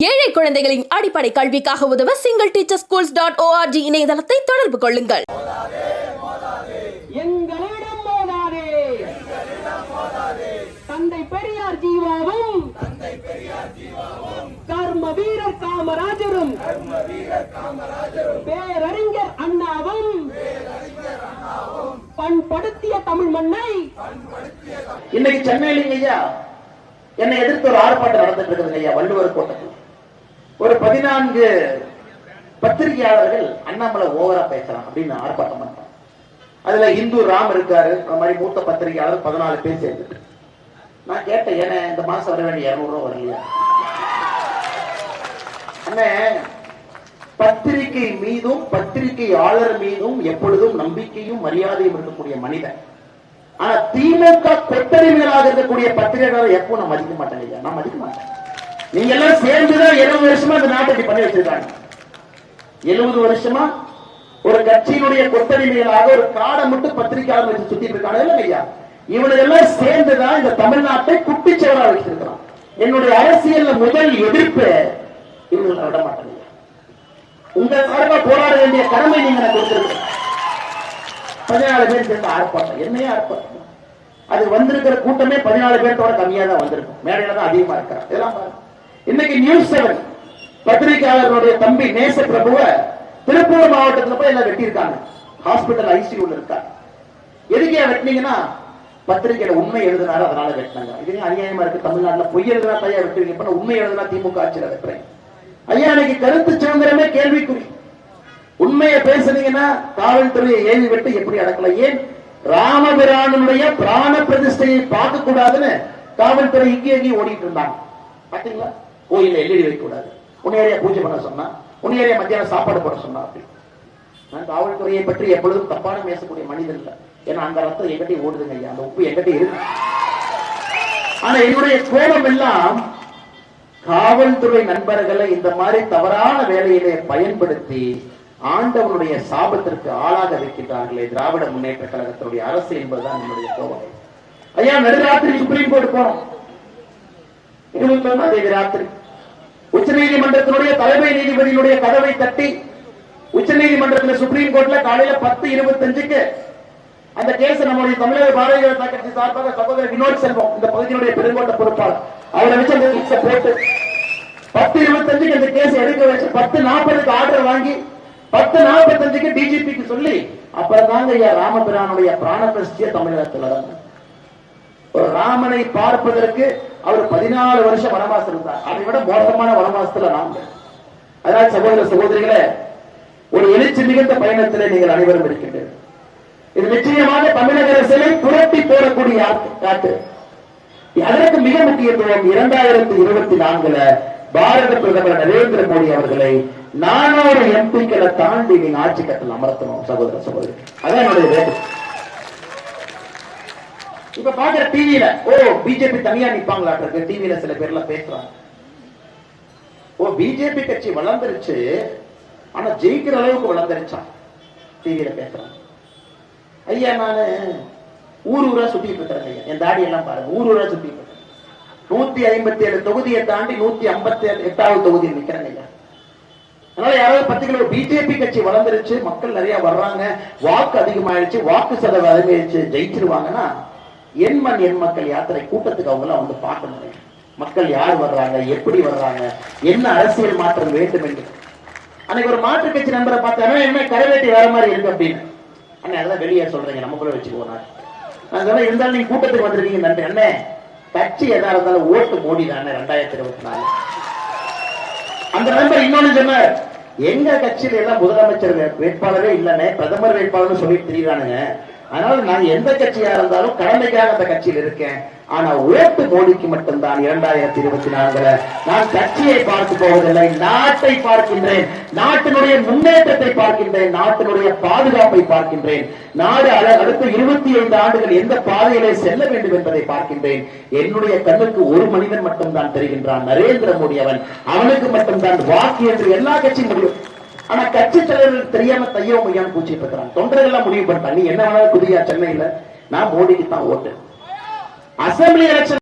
ஏழை குழந்தைகளின் அடிப்படை கல்விக்காக உதவ single teacher schools dot ORG இணையதளத்தை தொடர்பு கொள்ளுங்கள். எங்களிடம் மோதாதே தந்தை பெரியார் ஜீவாவும் கர்ம வீரர் காமராஜரும் பேரறிஞர் அண்ணாவும் பண்படுத்திய தமிழ் மண்ணை. இன்னைக்கு சென்னையில ஐயா என்னை எதிர்த்து ஒரு ஆர்ப்பாட்டம் நடந்துட்டு இருக்குது ஐயா வள்ளுவர் கோட்டத்தில். ஒரு பதினான்கு பத்திரிகையாளர்கள் அண்ணாமலை ஓவரா பேசுறான் அப்படின்னு ஆர்ப்பாட்டம் பண்றான் அதுல இந்து ராம் இருக்காரு அந்த மாதிரி மூத்த பத்திரிகையாளர் பதினாலு பேர் சேர்ந்து. நான் கேட்டேன் ஏன்னா இந்த மாசம் வர வேண்டிய இருநூறு ரூபா வரலையா? அண்ணன் பத்திரிகை மீதும் பத்திரிகையாளர் மீதும் எப்பொழுதும் நம்பிக்கையும் மரியாதையும் இருக்கக்கூடிய மனிதன். ஆனா திமுக கொத்தடிமைகளாக இருக்கக்கூடிய பத்திரிகையாளர் எப்போ நான் மதிக்க மாட்டேன் நான் மதிக்க மாட்டேன். நீங்க எல்லாம் சேர்ந்துதான் எழுபது வருஷமா இந்த நாட்டை பண்ணி வச்சிருக்காங்க. எழுபது வருஷமா ஒரு கட்சியினுடைய கொத்தடிமைகளாக ஒரு காடை மட்டும் பத்திரிகையாளர் வச்சு சுத்திட்டு இருக்காங்க. இல்ல ஐயா இவனுக்கு எல்லாம் சேர்ந்துதான் இந்த தமிழ்நாட்டை குட்டிச்சவரா வச்சிருக்கிறான் என்னுடைய அரசியல் முதல் எதிர்ப்பு இவங்களை விட மாட்டேங்க. உங்க சார்பா போராட வேண்டிய கடமை நீங்க எனக்கு கொடுத்துருக்கீங்க பதினாலு பேர் சேர்ந்து ஆர்ப்பாட்டம். என்னையே ஆர்ப்பாட்டம். அது வந்திருக்கிற கூட்டமே பதினாலு பேர்த்தோட கம்மியா தான் வந்திருக்கும். மேடையில தான் அதிகமா இருக்கிறான் இதெல்லாம் பாருங்க. இன்னைக்கு நியூஸ் செவன் பத்திரிகையாளர்களுடைய தம்பி நேச பிரபுவ திருப்பூர் மாவட்டத்துல போய் எல்லாம் வெட்டியிருக்காங்க. ஹாஸ்பிட்டல் ஐசியூல இருக்கா எதுக்கே வெட்டினீங்கன்னா பத்திரிகையில உண்மை எழுதினாரு அதனால வெட்டினாங்க. இது அநியாயமா இருக்கு. தமிழ்நாட்டுல பொய் எழுதினா தையா வெட்டுவீங்க. இப்ப உண்மை எழுதினா திமுக ஆட்சியில வெட்டுறேன். ஐயா இன்னைக்கு கருத்து சுதந்திரமே கேள்விக்குறி. உண்மையை பேசுனீங்கன்னா காவல்துறையை ஏவி விட்டு எப்படி அடக்கல? ஏன்? ராமபிரானுடைய பிராண பிரதிஷ்டையை பார்க்க கூடாதுன்னு காவல்துறை இங்கே எங்கேயும் ஓடிட்டு இருந்தாங்க. பாத்தீங்களா? கோயில்ல எல்இடி வைக்கக்கூடாது உன்னையறைய பூஜை பண்ண சொன்னா? உன்னையறைய மத்தியானம் சாப்பாடு போட சொன்னா? அப்படி. நான் காவல்துறையை பற்றி எப்பொழுதும் தப்பான பேசக்கூடிய மனிதன் இல்ல. ஏன்னா அந்த ரத்தம் எங்கிட்டே ஓடுதுங்க ஐயா. அந்த உப்பு எங்கிட்டே இருக்கு. ஆனா என்னுடைய கோபம் எல்லாம் காவல்துறை நண்பர்களை இந்த மாதிரி தவறான வேலையிலே பயன்படுத்தி ஆண்டவனுடைய சாபத்திற்கு ஆளாக வைக்கின்றார்களே. திராவிட முன்னேற்ற கழகத்தினுடைய அரசு என்பதுதான் என்னுடைய கோபம். ஐயா நடுராத்திரி சுப்ரீம் கோர்ட் போனோம் இருபத்தி அதே ராத்திரி. உச்ச நீதிமன்றத்தினுடைய தலைமை நீதிபதியினுடைய கதவை தட்டி உச்சநீதிமன்றத்தில் சுப்ரீம் கோர்ட்ல காலையில பத்து இருபத்தஞ்சுக்கு அந்த கேஸ் நம்முடைய தமிழக பாரதிய ஜனதா கட்சி சார்பாக சகோதரர் வினோத் செல்வம் இந்த பகுதியினுடைய பெருங்கோட்ட பொறுப்பாளர் அவரை வச்சு அந்த போட்டு பத்து இருபத்தஞ்சுக்கு அந்த கேஸ் எடுக்க வச்சு பத்து நாற்பதுக்கு ஆர்டர் வாங்கி பத்து நாற்பத்தஞ்சுக்கு டிஜிபிக்கு சொல்லி அப்புறம் தாங்க ஐயா ராமபிரானுடைய பிராண பிரஷ்டிய தமிழகத்தில் ஒரு ராமனை பார்ப்பதற்கு அவர் பதினாலு வருஷம் வனவாசம் இருந்தார். அதை விட மோசமான வனவாசத்துல நாங்க அதனால சகோதர சகோதரிகளே ஒரு எழுச்சி மிகுந்த பயணத்தில் நீங்கள் அனைவரும் இருக்கின்றீர்கள். இது நிச்சயமாக தமிழக அரசியலை புரட்டி போடக்கூடிய காட்டு. அதற்கு மிக முக்கியத்துவம் இரண்டாயிரத்தி இருபத்தி நான்குல பாரத பிரதமர் நரேந்திர மோடி அவர்களை நானூறு எம்பிக்களை தாண்டி நீங்க ஆட்சி கட்டல அமர்த்தணும் சகோதர சகோதரி. அதான் என்னுடைய வேகம் இப்ப பாக்குற டிவியில ஓ பிஜேபி தனியா நிப்பாங்களாட்டு டிவியில சில பேர்ல பேசுறாங்க. ஓ பிஜேபி கட்சி வளர்ந்துருச்சு. ஆனா ஜெயிக்கிற அளவுக்கு வளர்ந்துருச்சா? டிவியில பேசுறாங்க. ஐயா நானு ஊர் ஊரா சுத்திட்டு இருக்கிறேன் ஐயா. என் தாடி எல்லாம் பாருங்க. ஊர் ஊரா சுத்திட்டு இருக்கேன். நூத்தி ஐம்பத்தி ஏழு தொகுதியை தாண்டி நூத்தி ஐம்பத்தி எட்டாவது தொகுதியில் நிக்கிறேன் ஐயா. அதனால யாராவது பர்டிகுலர் பிஜேபி கட்சி வளர்ந்துருச்சு மக்கள் நிறைய வர்றாங்க வாக்கு அதிகமாயிடுச்சு வாக்கு செலவு அதிகமாயிடுச்சு ஜெயிச்சிருவாங்கன்னா என் மண் என் மக்கள் யாத்திரை கூட்டத்துக்கு அவங்க எல்லாம் வந்து பார்க்கணும். மக்கள் யார் வர்றாங்க எப்படி வர்றாங்க என்ன அரசியல் மாற்றம் வேண்டும் என்று. அன்னைக்கு ஒரு மாற்று கட்சி நண்பரை பார்த்தா என்ன கரவேட்டி வேற மாதிரி இருக்கு அப்படின்னு. அண்ணன் அதெல்லாம் வெளியே சொல்றீங்க நமக்குள்ள வச்சுக்கோ நான் நான் சொன்னேன் இருந்தாலும் நீங்க கூட்டத்துக்கு வந்திருக்கீங்க நன்றி. அண்ணே கட்சி எதா இருந்தாலும் ஓட்டு மோடி தானே ரெண்டாயிரத்தி இருபத்தி நாலு. அந்த நண்பர் இன்னொன்னு சொன்னார் எங்க கட்சியில எல்லாம் முதலமைச்சர் வே- வேட்பாளரே இல்லைன்னு பிரதமர் வேட்பாளர்னு சொல்லிட்டு தெரியுறானுங்க. அதனால நான் எந்த கட்சியா இருந்தாலும் கடமைக்காக அந்த கட்சியில் இருக்கேன். ஆனா ஓட்டு மோடிக்கு மட்டும்தான் இரண்டாயிரத்தி இருபத்தி நான்குல. நான் கட்சியை பார்த்து போவதில்லை நாட்டை பார்க்கின்றேன் நாட்டினுடைய முன்னேற்றத்தை பார்க்கின்றேன் நாட்டினுடைய பாதுகாப்பை பார்க்கின்றேன். நாடு அடுத்த இருபத்தி ஐந்து ஆண்டுகள் எந்த பாதையிலே செல்ல வேண்டும் என்பதை பார்க்கின்றேன். என்னுடைய கண்ணுக்கு ஒரு மனிதன் மட்டும்தான் தெரிகின்றான் நரேந்திர மோடி அவன். அவனுக்கு மட்டும்தான் வாக்கு என்று எல்லா கட்சியும் முடியும். ஆனா கட்சி தலைவர்கள் தெரியாம தையோ மையான்னு பூச்சிட்டு இருக்கிறான் தொண்டர்கள் எல்லாம் முடிவு பண்ணிட்டாங்க. நீ என்ன வேணாலும் புதியா சென்னையில. நான் மோடிக்கு தான் ஓட்டு. Assembly election